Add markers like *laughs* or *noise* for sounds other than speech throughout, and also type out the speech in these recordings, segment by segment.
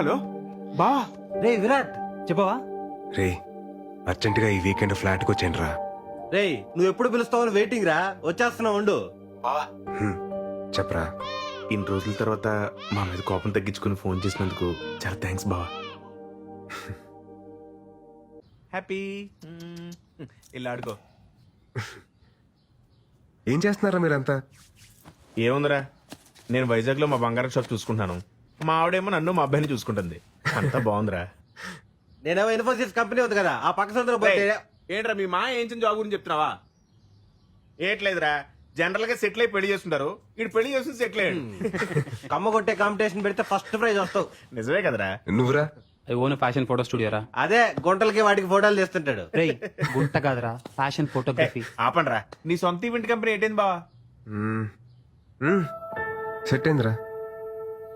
Hello? బా. రే విరాట్ చెప్పవా? రే అర్జెంటుగా ఈ వీకెండ్ ఫ్లాట్కి వచ్చాను రా రే నువ్వు ఎప్పుడు పిలుస్తావని వెయిటింగ్ రా. వచ్చేస్తున్నావు ఉండు. చెప్పరా. ఇన్ని రోజుల తర్వాత మా మీద కోపం తగ్గించుకుని ఫోన్ చేసినందుకు చాలా థ్యాంక్స్ బావా. హ్యాపీ ఇలా ఆడుకో. ఏం చేస్తున్నారా మీరంతా? ఏముందిరా? నేను వైజాగ్లో మా బంగారం షాప్ చూసుకుంటాను. మా ఆవిడేమో నన్ను మా అబ్బాయిని చూసుకుంటుంది. అంతా బాగుందిరా. నేనేమో ఇన్ఫోసిస్ కంపెనీ ఉంది కదా ఆ పక్క సందులో పోతే ఏంట్రా మీ మా ఏం జాబ్ గురించి చెప్తున్నావా? ఏట్లేదురా జనరల్గా సెటిల్ అయి పెళ్ళి చేస్తుంటారు ఇటు పెళ్ళి చేస్తుంది సెటిల్ అయ్యాడు. *laughs* కమ్మ కొట్టే కాంపిటీషన్ పెడితే ఫస్ట్ ప్రైజ్ వస్తావు. నిజమే కదరా. నువ్వురా? I own fashion photo studio రా అదే గుంటలకి వాటికి ఫోటోలు తీస్తుంటాడు. రేయ్ గుంట కాదురా ఫ్యాషన్ ఫోటోగ్రఫీ. ఆపండ్రా. నీ సొంత ఈవెంట్ కంపెనీ ఏంటైంది బావా. సెట్ అయిందిరా.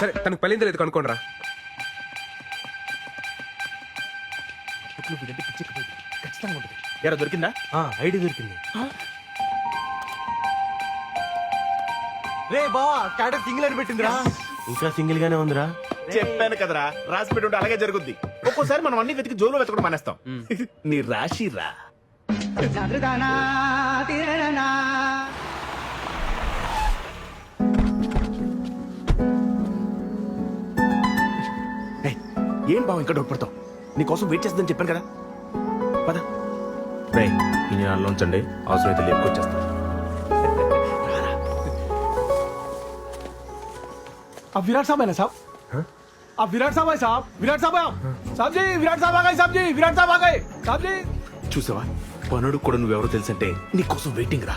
సరే తనకు పెళ్ళింది లేదు? కనుక్కోండి రా ఎరా దొరికిందా ఐడి దొరికింది. రే బావా స్టాటస్ సింగిల్ అని పెట్టిందిరా. ఇంకా సింగిల్ గానే ఉందిరా? చెప్పాను కదరా రాసి పెట్టి ఉంటే అలాగే జరుగుద్ది. ఒక్కోసారి మనం అన్ని వెతికి జోలు వెతకడం మానేస్తాం. నీ రాశి ఏం బావ ఇంకా డౌట్ పడతావు నీకోసం వెయిట్ చేస్తుందని చెప్పాను కదా పద రే ఈ నెలలో ఉంచండి అవసరమైతే లేపుకొచ్చేస్తాను अब विराट साहब है ना साहब अब विराट साहब है साहब विराट साहब है आप साहब जी विराट साहब आ गए साहब जी विराट साहब आ गए साहब जी చూసావా పనుడు కూడా నువ్వెవరో తెలుసంటే నీకోసం వెయిటింగ్ రా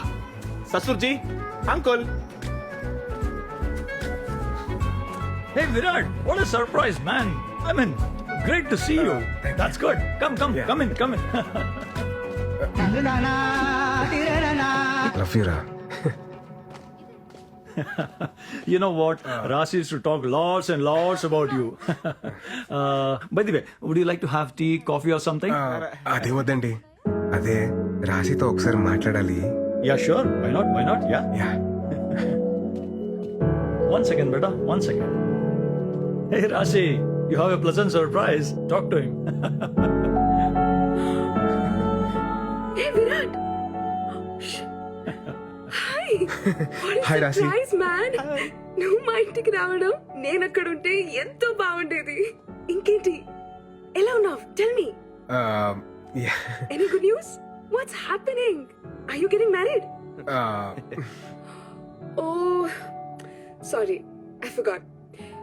ససుర్జీ uncle Hey Virat, what a surprise, man. I mean, great to see you. That's good. Come, come, come in, come in. *laughs* Love యూరా you know what? Rasi used to talk lots and lots about you. *laughs* uh, by the way, would you like to have tea, coffee, or something? అదే వద్దండి అదే రాశితో ఒకసారి మాట్లాడాలి yeah, sure. Why not? Why not? Yeah. Yeah *laughs* One second, beta. One second. Hey, Rasi, You have a pleasant surprise. Talk to him. *laughs* Hey Virat! Hi Hi, Rasi. Surprise man నువ్వు మా ఇంటికి రావడం. నేను అక్కడ ఉంటే ఎంతో బాగుండేది. ఇంకేంటి? ఎలా ఉన్నావు? Tell me any good news what's happening are you getting married oh sorry I forgot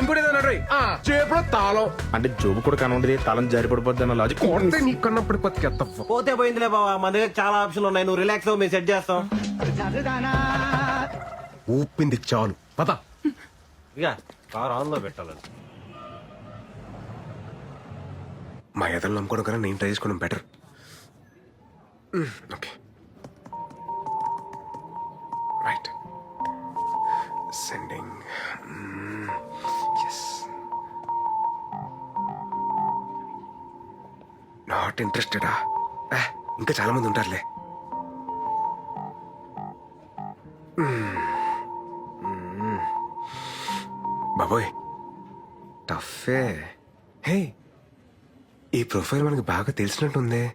ఇంకోటి ఏదో అన్నాడు రేయ్. ఆ, చేపలో తాళం. అంటే జోబు కూడా కనుండదు తాళం జారి పడిపోద్ది అన్న లాజిక్ కొడితే నీ కన్నప్పుడు పోతే పోయిందిలే బావా మన దగ్గర చాలా ఆప్షన్లు ఉన్నాయి. నువ్వు రిలాక్స్ అవ్వు మేము సెట్ చేస్తాం. ఊపింది చాలు. పద. ఇక కార్ ఆన్లో పెట్టాలని మా ఎదలు నమ్ముకోవడం కన్నా నేను ట్రై చేసుకోవడం better okay. Right sending S not ఇంట్రెస్టెడా ఇంకా చాలా మంది ఉంటారులే. Hmm. Hmm. బాబోయ్. టఫే హే ఈ ప్రొఫైల్ మనకి బాగా తెలిసినట్టుందే.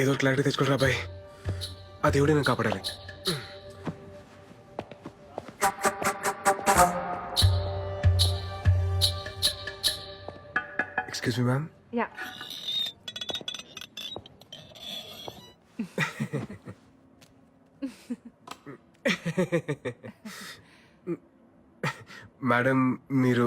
ఏదో క్లారిటీ తెచ్చుకోరా బాయ్. ఆ దేవుడే నేను కాపాడాలి. Excuse me ma'am yeah madam మీరు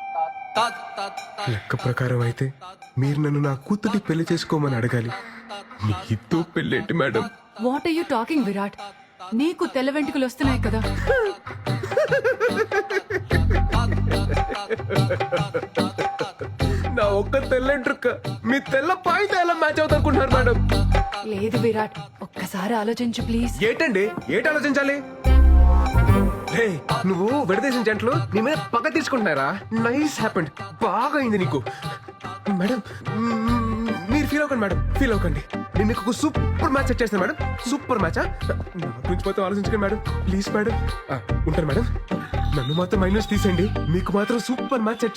లెక్క ప్రకారం అయితే మీరు నన్ను నా కూతురి పెళ్ళి చేసుకోమని అడగాలి. మీతో పెళ్ళేంటి madam? What are you talking Virat నీకు తెల్ల వెంట్రుకలు వస్తున్నాయి కదా. నా ఒక్క తెల్లంట్రుక్క మీ తెల్ల పాయింట్ ఎలా మ్యాచ్ అవుతారుకుంటున్నారు మేడం? లేదు విరాట్ ఒక్కసారి ఆలోచించు ప్లీజ్ ఏంటండి? ఏంటి ఆలోచించాలి? హే, నువ్వు విడదీసిన జంటలు నీ మీద పగ తీసుకుంటున్నారా నైస్ హ్యాపెండ్ బాగా అయింది నీకు. మేడం మీరు ఫీల్ అవ్వకండి మేడం. ఫీల్ అవ్వకండి. నేను మీకు ఒక సూపర్ మ్యాచ్ సెట్ చేస్తాను మేడం. సూపర్ మ్యాచ్ గురించి మొత్తం ఆలోచించకండి మేడం. Please madam. ఉంటాను మేడం. నన్ను మాత్రం మైనస్ తీసేయండి. మీకు మాత్రం సూపర్ మ్యాచ్ సెట్